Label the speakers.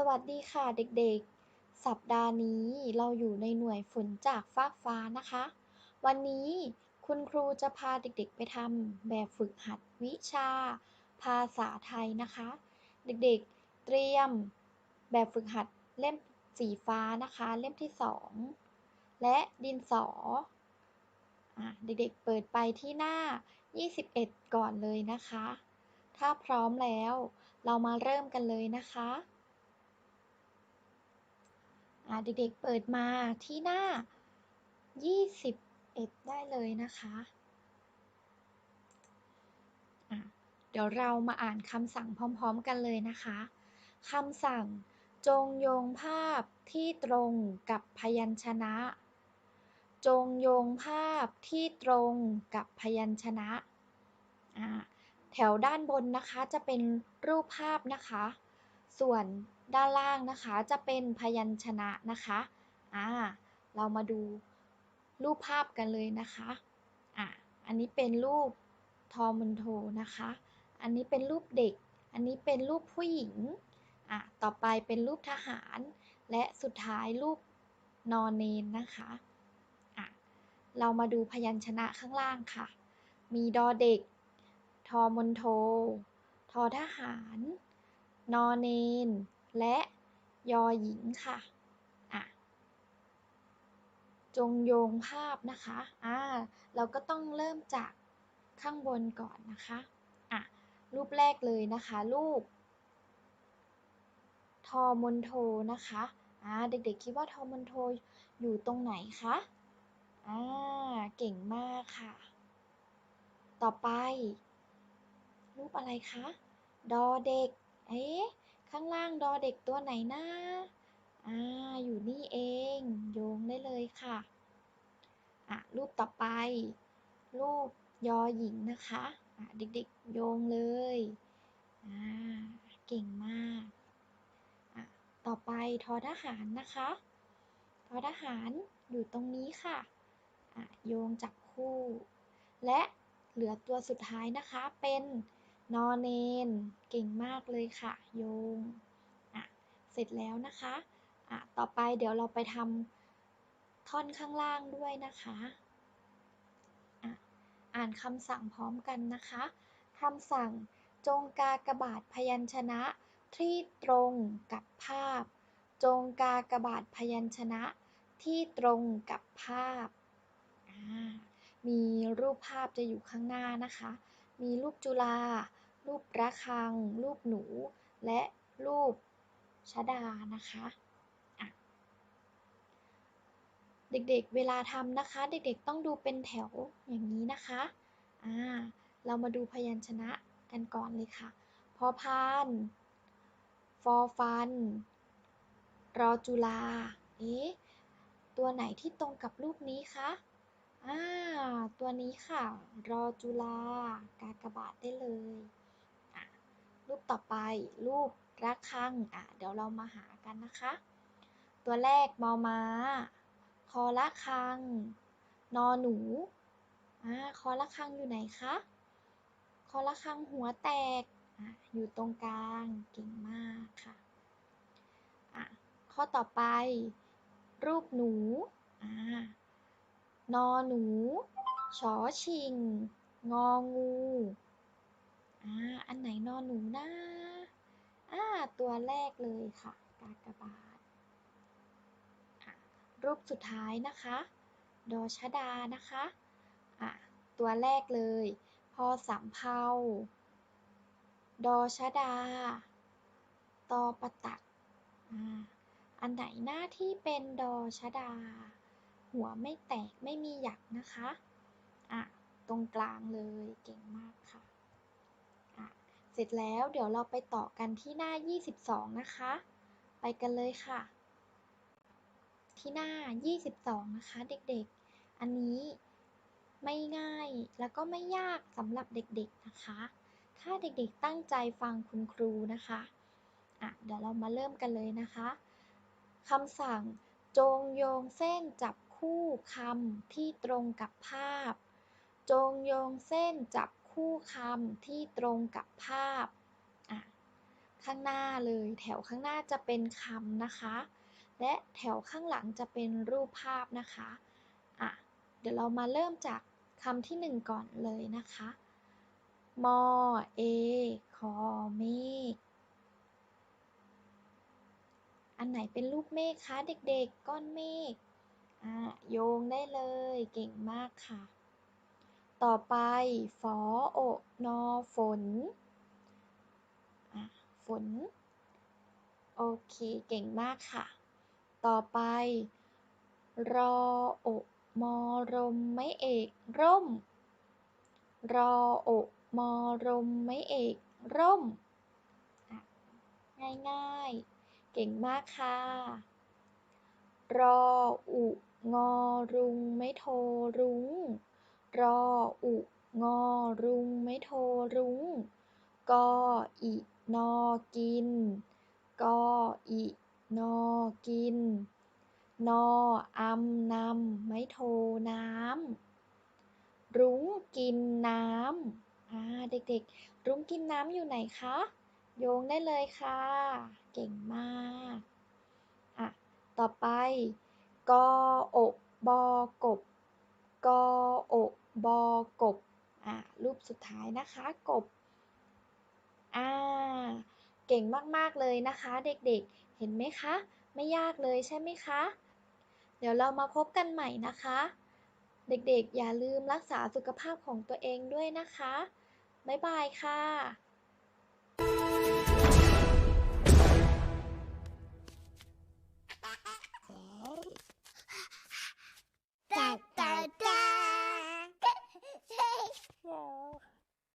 Speaker 1: สวัสดีค่ะเด็กๆ สัปดาห์นี้เราอยู่ในหน่วยฝนจากฟากฟ้านะคะ วันนี้คุณครูจะพาเด็กๆไปทำแบบฝึกหัดวิชา ภาษาไทยนะคะ เด็กๆ เตรียมแบบฝึกหัดเล่มสีฟ้านะคะ เล่มที่2และดินสออเด็กๆ เปิดไปที่หน้า 21 ก่อนเลยนะคะ ถ้าพร้อมแล้วเรามาเริ่มกันเลยนะคะ เด็กๆเปิดมาที่หน้า 21 ได้เลยนะคะะเดี๋ยวเรามาอ่านคำสั่งพร้อม ๆ กันเลยนะคะคำสั่งจงโยงภาพที่ตรงกับพยัญชนะ จงโยงภาพที่ตรงกับพยัญชนะแถวด้านบนนะคะจะเป็นรูปภาพนะคะ ส่วน ด้านล่างนะคะจะเป็นพยัญชนะนะคะอ่าเรามาดูรูปภาพกันเลยนะคะอ่าอันนี้เป็นรูปทอมุนโทนะคะ อันนี้เป็นรูปเด็ก อันนี้เป็นรูปผู้หญิงอะต่อไปเป็นรูปทหาร และสุดท้ายรูปนอนเนนนะคะอะเรามาดูพยัญชนะข้างล่างค่ะ มีดอเด็ก ทอมนโท ทอทหาร นอนเนน และยอหญิงค่ะอะจงโยงภาพนะคะอ่าเราก็ต้องเริ่มจากข้างบนก่อนนะคะอะรูปแรกเลยนะคะรูปทอมนโทนะคะอ่าเด็กๆคิดว่าทอมนโทอยู่ตรงไหนคะอ่าเก่งมากค่ะ ต่อไป รูปอะไรคะ ดอเด็ก เอ๊ะ ข้างล่างดอเด็กตัวไหนนะอ่าอยู่นี่เอง โยงได้เลยค่ะ อะ รูปต่อไป รูปยอหญิงนะคะอะเด็กๆ โยงเลย อ่า เก่งมาก อะ ต่อไปทอทหารนะคะทอทหารอยู่ตรงนี้ค่ะ อะ โยงจับคู่ และเหลือตัวสุดท้ายนะคะเป็น นอเนน เก่งมากเลยค่ะ โยงอะเสร็จแล้วนะคะอะต่อไปเดี๋ยวเราไปทำท่อนข้างล่างด้วยนะคะอะอ่านคำสั่งพร้อมกันนะคะคำสั่งจงกากบาทพยัญชนะที่ตรงกับภาพ จงกากบาทพยัญชนะที่ตรงกับภาพอ่ามีรูปภาพจะอยู่ข้างหน้านะคะ มีรูปจุฬา รูประฆัง รูปหนู และรูปชดานะคะเด็กๆ เวลาทำนะคะ เด็กๆ ต้องดูเป็นแถวอย่างนี้นะคะ อ่า เรามาดูพยัญชนะกันก่อนเลยค่ะ พอพาน ฟอฟัน รอจุฬาเอ๊ะ ตัวไหนที่ตรงกับรูปนี้คะ อ่า ตัวนี้ค่ะ รอจุฬากากบาทได้เลย ต่อไปรูประฆังอะเดี๋ยวเรามาหากันนะคะ ตัวแรกมอม้าคอละคัง นอหนูอ่าคอละคังอยู่ไหนคะคอละคังหัวแตกอะอยู่ตรงกลางเก่งมากค่ะอะข้อต่อไป รูปหนูอ่านอหนูชอชิง งองู อ่า อันไหนนอนหนูนะ อ่า ตัวแรกเลยค่ะ กากบาทรูปสุดท้ายนะคะ ดอชดานะคะ อะ ตัวแรกเลย พอสำเภาดอชดา ตอประตัก อ่า อันไหนหน้าที่เป็นดอชดา หัวไม่แตกไม่มีหยักนะคะ อะ ตรงกลางเลย เก่งมากค่ะ ร็จแล้วเดี๋ยวเราไปต่อกันที่หน้า 22 นะคะ ไปกันเลยค่ะ ที่หน้า 22 นะคะเด็กๆ อันนี้ไม่ง่ายแล้วก็ไม่ยากสำหรับเด็กๆนะคะ ถ้าเด็กๆตั้งใจฟังคุณครูนะคะอะเดี๋ยวเรามาเริ่มกันเลยนะคะคำสั่งจงโยงเส้นจับคู่คำที่ตรงกับภาพ จงโยงเส้นจับ คู่คำที่ตรงกับภาพ ข้างหน้าเลย แถวข้างหน้าจะเป็นคำนะคะ และแถวข้างหลังจะเป็นรูปภาพนะคะอะเดี๋ยวเรามาเริ่มจากคำที่หนึ่งก่อนเลยนะคะ มอเอคอเมฆอันไหนเป็นรูปเมฆคะเด็กๆ ก้อนเมฆอะโยงได้เลย เก่งมากค่ะ ต่อไปฟอโอนอฝน ฝน โอเค เก่งมากค่ะ ต่อไป รอโอมอรมไม่เอก ร่ม รอโอมอรมไม่เอก ร่มอะง่ายๆ เก่งมากค่ะ รออุงอรุงไม่โทรุ้ง รออุ งอ รุง ไม่โท รุ้ง กอ อิ นอ กิน กอ อิ นอ กิน นออำนำไม่โทน้ำ รุ้งกินน้ำอ่าเด็กๆ รุ้งกินน้ำอยู่ไหนคะ โยงได้เลยค่ะ เก่งมากอะต่อไป กอ อก บอกบ กอ อก บอกบอะรูปสุดท้ายนะคะกบอ่าเก่งมากๆเลยนะคะเด็กๆ เห็นไหมคะ ไม่ยากเลยใช่ไหมคะ เดี๋ยวเรามาพบกันใหม่นะคะ เด็กๆ อย่าลืมรักษาสุขภาพของตัวเองด้วยนะคะ บ๊ายบายค่ะ